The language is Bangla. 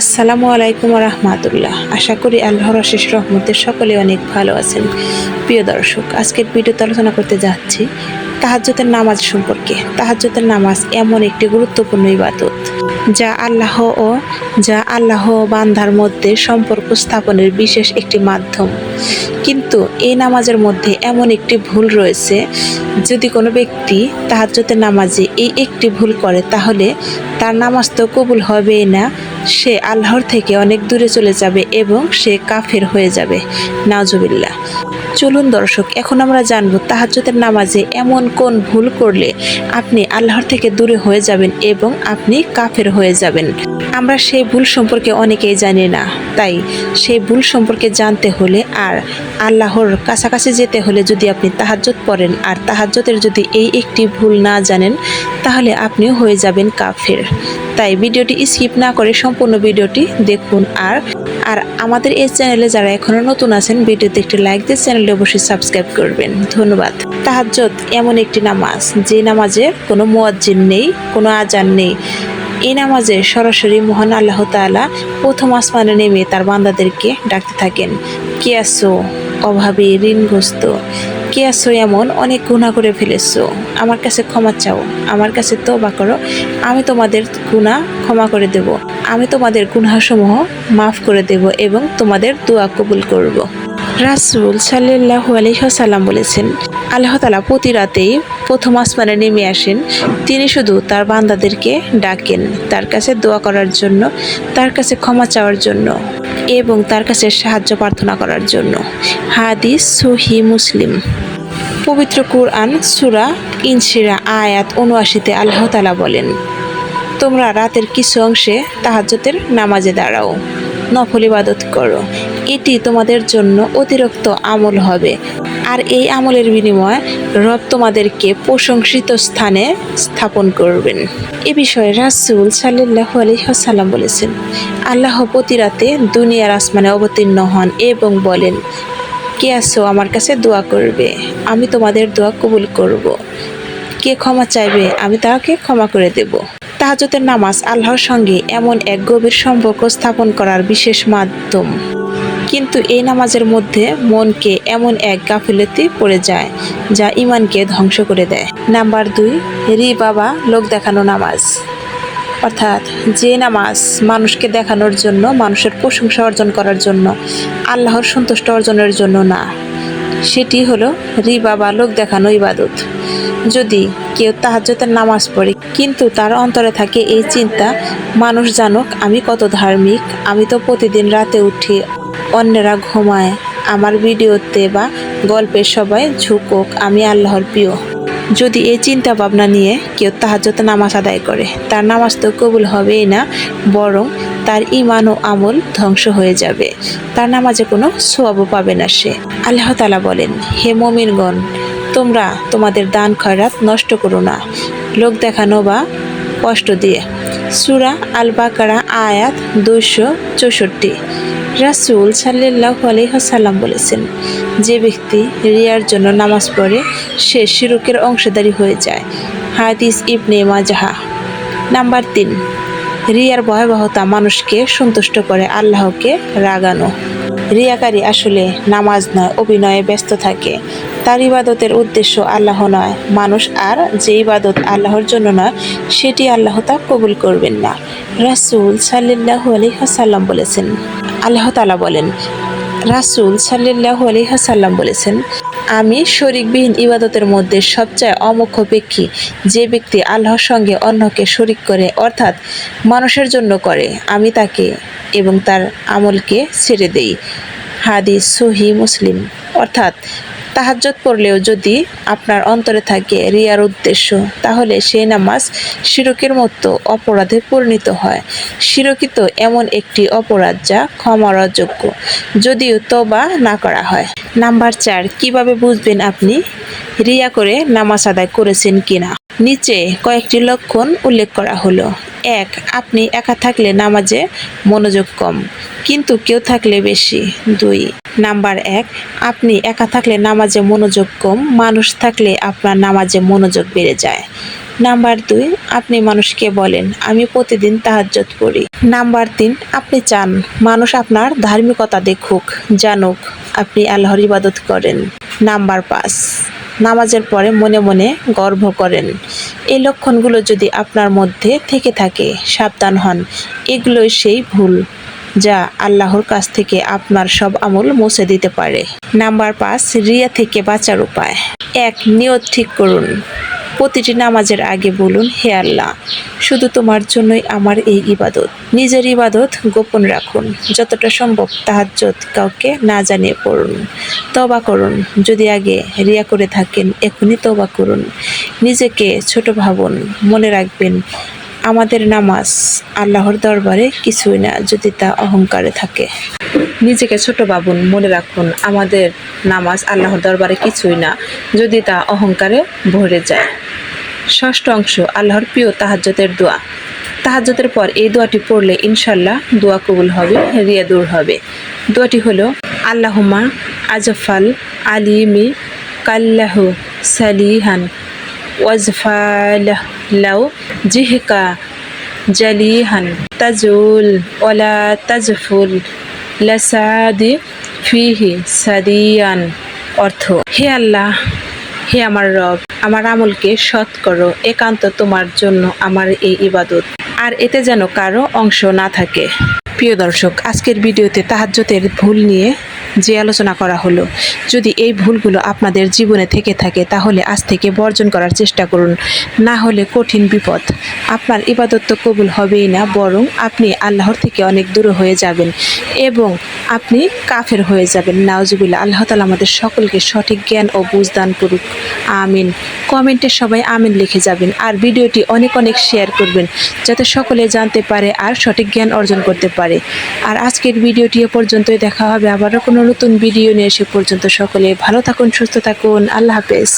আসসালামু আলাইকুম রহমাতুল্লাহ আশা করি আল্লাহর অশেষ রহমতে সকলে অনেক ভালো আছেন। প্রিয় দর্শক, আজকের ভিডিওতে আলোচনা করতে যাচ্ছি তাহাজ্জতের নামাজ সম্পর্কে। তাহাজ্জতের নামাজ এমন একটি গুরুত্বপূর্ণ ইবাদত যা আল্লাহ ও যা আল্লাহ ও বান্দার মধ্যে সম্পর্ক স্থাপনের বিশেষ একটি মাধ্যম। কিন্তু এই নামাজের মধ্যে এমন একটি ভুল রয়েছে, যদি কোনো ব্যক্তি তাহাজ্জতের নামাজে এই একটি ভুল করে, তাহলে তার নামাজ তো কবুল হবেই না। সে আল্লাহর থেকে অনেক দূরে চলে যাবে এবং সে কাফের হয়ে যাবে। নাজুবিল্লা চলুন দর্শক, এখন আমরা জানব তাহাজ্যতের নামাজে এমন কোন ভুল করলে আপনি আল্লাহর থেকে দূরে হয়ে যাবেন এবং আপনি কাফের হয়ে যাবেন। আমরা সেই ভুল সম্পর্কে অনেকেই জানি না। তাই সেই ভুল সম্পর্কে জানতে হলে আর আল্লাহর কাছাকাছি যেতে হলে যদি আপনি তাহাজ্জত পড়েন আর তাহাজ্জতের যদি এই একটি ভুল না জানেন, তাহলে আপনিও হয়ে যাবেন কাফের। তাই ভিডিওটি স্কিপ না করে সম্পূর্ণ ভিডিওটি দেখুন আর আর আমাদের এই চ্যানেলে যারা এখনও নতুন আছেন, ভিডিওতে একটি লাইক দিয়ে চ্যানেলটি অবশ্যই সাবস্ক্রাইব করবেন। ধন্যবাদ। তাহাজ্জত এমন একটি নামাজ, যে নামাজে কোনো মুয়াজ্জিন নেই, কোনো আজান নেই। এই নামাজে সরাসরি মহান আল্লাহ তাআলা প্রথম আসমানে নেমে তার বান্দাদেরকে ডাকতে থাকেন, কে আসো অভাবী, ঋণগ্রস্ত? কে আসো এমন অনেক গুণা করে ফেলেছো? আমার কাছে ক্ষমা চাও, আমার কাছে তবা করো। আমি তোমাদের গুণা ক্ষমা করে দেব। আমি তোমাদের গুনাসমূহ মাফ করে দেব এবং তোমাদের দোয়া কবুল করব। রাসুল সাল্লাহ আলহাসাল্লাম বলেছেন আল্লাহ তালা প্রতি রাতেই প্রথম আসমানে নেমে আসেন। তিনি শুধু তার বান্দাদেরকে ডাকেন, তার কাছে দোয়া করার জন্য, তার কাছে ক্ষমা চাওয়ার জন্য এবং তার কাছে সাহায্য প্রার্থনা করার জন্য। হাদিস সহি মুসলিম। পবিত্র কুরআন সুরা ইনশিরা আয়াত উনআশিতে আল্লাহ তালা বলেন, তোমরা রাতের কিছু অংশে তাহাজ্জতের নামাজে দাঁড়াও, নফল ইবাদত করো। এটি তোমাদের জন্য অতিরিক্ত আমল হবে। আর এই আমলের বিনিময়ে রব তোমাদেরকে প্রশংসিত স্থানে স্থাপন করবেন। এ বিষয়ে রাসুল সাল্লাহ আলহাসাল্লাম বলেছেন, আল্লাহ প্রতি রাতে দুনিয়ার আসমানে অবতীর্ণ হন এবং বলেন, কে আসো আমার কাছে দোয়া করবে? আমি তোমাদের দোয়া কবুল করব। কে ক্ষমা চাইবে, আমি তাকে ক্ষমা করে দেব। তাহাজতের নামাজ আল্লাহর সঙ্গে এমন এক গভীর সম্পর্ক স্থাপন করার বিশেষ মাধ্যম। কিন্তু এই নামাজের মধ্যে মনকে এমন এক গাফিলতি পড়ে যায় যা ইমানকে ধ্বংস করে দেয়। নাম্বার দুই রি বাবা লোক দেখানো নামাজ। অর্থাৎ যে নামাজ মানুষকে দেখানোর জন্য, মানুষের প্রশংসা অর্জন করার জন্য, আল্লাহর সন্তুষ্ট অর্জনের জন্য না। সেটি হলো রিবা বা লোক দেখানো ইবাদত। যদি কেউ তাহাজ্জতের নামাজ পড়ে, কিন্তু তার অন্তরে থাকে এই চিন্তা, মানুষ জানুক, আমি কত ধার্মিক, আমি তো প্রতিদিন রাতে উঠি অন্যেরা ঘুমায়, আমার ভিডিওতে বা গল্পে সবাই ঝুঁকুক, আমি আল্লাহর প্রিয়। যদি এই চিন্তা ভাবনা নিয়ে কেউ তাহাজ্জতে নামাজ আদায় করে, তার নামাজ তো কবুল হবেই না, বরং তার ইমান ও আমল ধ্বংস হয়ে যাবে। তার নামাজে কোনো সোয়াবও পাবে না সে। আল্লাহ তালা বলেন, হে মমিনগণ, তোমরা তোমাদের দান খয়রাত নষ্ট করো না। লোক দেখানো বা কষ্ট দিয়ে। সুরা আল বাকারা আয়াত দুইশো চৌষট্টি। রাসুল সাল্লাহ আলহাসাল্লাম বলেছেন, যে ব্যক্তি রিয়ার জন্য নামাজ পড়ে, সে শিরুকের অংশীদারি হয়ে যায়। হাদিস ইবনে মাজাহা। নাম্বার তিন রিয়ার ভয়াবহতা মানুষকে সন্তুষ্ট করে, আল্লাহকে রাগানো। রিয়াকারী আসলে নামাজ নয়, অভিনয়ে ব্যস্ত থাকে। তার ইবাদতের উদ্দেশ্য আল্লাহ নয়। মানুষ আর যে ইবাদত আল্লাহর জন্য নয়, সেটি আল্লাহ তা কবুল করবেন না। রাসুল সাল্লাহ আলহাসাল্লাম বলেছেন, আল্লাহ তালা বলেন রাসুল সাল্লাহ আলহাসাল্লাম বলেছেন, আমি শরিকবিহীন ইবাদতের মধ্যে সবচেয়ে অমুখ্য ব্যক্তি। যে ব্যক্তি আল্লাহর সঙ্গে অন্যকে শরিক করে, অর্থাৎ মানুষের জন্য করে, আমি তাকে এবং তার আমলকে ছেড়ে দেই। হাদিস সহি মুসলিম। অর্থাৎ তাহাজ্জত পড়লেও যদি আপনার অন্তরে থাকে রিয়ার উদ্দেশ্য, তাহলে সেই নামাজ শিরকের মতো অপরাধে পরিণত হয়। শিরকিত এমন একটি অপরাধ যা ক্ষমার অযোগ্য, যদিও তবা না করা হয়। নাম্বার চার, কীভাবে বুঝবেন আপনি রিয়া করে নামাজ আদায় করেছেন কিনা? নিচে কয়েকটি লক্ষণ উল্লেখ করা হলো। এক, আপনি একা থাকলে নামাজে মনোযোগ কম, কিন্তু কেউ থাকলে বেশি। দুই, নাম্বার এক, আপনি একা থাকলে নামাজে মনোযোগ কম, মানুষ থাকলে আপনার নামাজে মনোযোগ বেড়ে যায়। নাম্বার দুই, আপনি মানুষকে বলেন, আমি প্রতিদিন তাহাজ্জত করি নাম্বার তিন, আপনি চান, মানুষ আপনার ধার্মিকতা দেখুক, জানুক, আপনি আল্লাহর ইবাদত করেন। নাম্বার পাঁচ নামাজের পরে মনে মনে গর্ব করেন। এই লক্ষণগুলো যদি আপনার মধ্যে থেকে থাকে, সাবধান হন। এগুলোই সেই ভুল যা আল্লাহর কাছ থেকে আপনার সব আমল মুছে দিতে পারে। নাম্বার পাঁচ, রিয়া থেকে বাঁচার উপায়। এক, নিয়ত ঠিক করুন। প্রতিটি নামাজের আগে বলুন, হে আল্লাহ, শুধু তোমার জন্যই আমার এই ইবাদত। নিজের ইবাদত গোপন রাখুন। যতটা সম্ভব তাহাজ্জত কাউকে না জানিয়ে পড়ুন। তবা করুন। যদি আগে রিয়া করে থাকেন, এখনই তবা করুন। নিজেকে ছোট ভাবুন। মনে রাখবেন, আমাদের নামাজ আল্লাহর দরবারে কিছুই না, যদি তা অহংকারে থাকে। নিজেকে ছোট ভাবুন, মনে রাখুন, আমাদের নামাজ আল্লাহর দরবারে কিছুই না, যদি তা অহংকারে ভরে যায়। ষষ্ঠ অংশ, আল্লাহর প্রিয় তাহাজ্জতের দোয়া। তাহাজ্জতের পর এই দোয়াটি পড়লে ইনশাল্লাহ দোয়া কবুল হবে রিয়া দূর হবে। দোয়াটি হলো আল্লাহুমা আজফাল আলিমি কাল্লাহু সালিহান ওয়াজফালাহ জিহকা জালিহান তাজুল ওলা তাজফুল লাসাদি ফিহি সাদিয়ান। অর্থ, হে আল্লাহ হে আমার রব, আমার আমলকে সৎ করো, একান্ত তোমার জন্য আমার এই ইবাদত। আর এতে যেন কারও অংশ না থাকে। প্রিয় দর্শক, আজকের ভিডিওতে তাহাজ্যতের ভুল নিয়ে যে আলোচনা করা হলো। যদি এই ভুলগুলো আপনাদের জীবনে থেকে থাকে, তাহলে আজ থেকে বর্জন করার চেষ্টা করুন। না হলে কঠিন বিপদ। আপনার ইবাদত তো কবুল হবেই না, বরং আপনি আল্লাহর থেকে অনেক দূরে হয়ে যাবেন এবং আপনি কাফের হয়ে যাবেন। নাওজুবিল্লা আল্লাহ তালা আমাদের সকলকে সঠিক জ্ঞান ও বুঝদান করুক। আমিন। কমেন্টে সবাই আমিন লিখে যাবেন আর ভিডিওটি অনেক অনেক শেয়ার করবেন, যাতে সকলে জানতে পারে আর সঠিক জ্ঞান অর্জন করতে পারে। আর আজকের ভিডিওটি এ পর্যন্তই। দেখা হবে আবারও কোনো নতুন ভিডিও নিয়ে এসে পর্যন্ত সকলে ভালো থাকুন সুস্থ থাকুন। আল্লাহ হাফেজ।